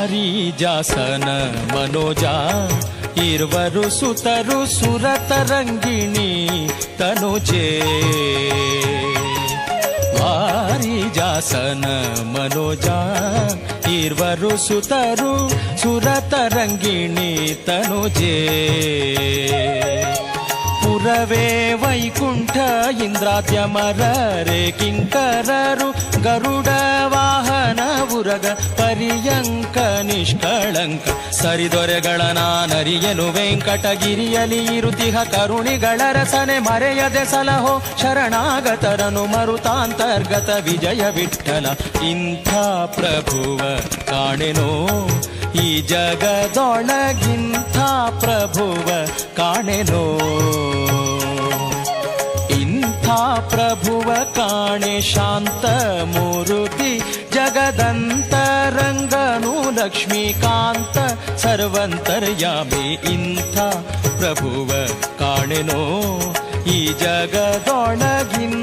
ವಾರಿಜಾಸನ ಮನೋಜ ಇರುವರು ಸುತರು ಸುರತರಂಗಿಣಿ ತನುಜೆ ವಾರಿಜಾಸನ ಮನೋಜ ಇರುವರು ಸುತರು ಸುರತರಂಗಿಣಿ ತನುಜೆ ಪುರವೇ ವೈಕುಂಠ ಇಂದ್ರಾದ್ಯಮರರೆ ಕಿಂಕರರು ಗರುಡ ಉರಗ ಪರ್ಯಂಕ ನಿಷ್ಕಳಂಕ ಸರಿದೊರೆಗಳ ನಾನರಿಯನು ವೆಂಕಟಗಿರಿಯಲಿ ಇರುತಿಹ ಕರುಣಿಗಳ ರಸನೆ ಮರೆಯದೆ ಸಲಹೋ ಶರಣಾಗತರನು ಮರುತಾಂತರ್ಗತ ವಿಜಯ ವಿಠಲ ಇಂಥ ಪ್ರಭುವ ಕಾಣೆನೋ ಈ ಜಗದೊಳಗಿಂಥ ಪ್ರಭುವ ಕಾಣೆನೋ. ಇಂಥ ಪ್ರಭುವ ಕಾಣೆ ಶಾಂತ ಮೂರುತಿ ಜಗದಂತರಂಗನು ಲಕ್ಷ್ಮೀಕಾಂತ ಸರ್ವಂತರ್ಯಾಮಿ ಇಂಥ ಪ್ರಭುವ ಕಾಣೆನೋ ಈ ಜಗದೊಳಗಿಂಥ ಪ್ರಭುವ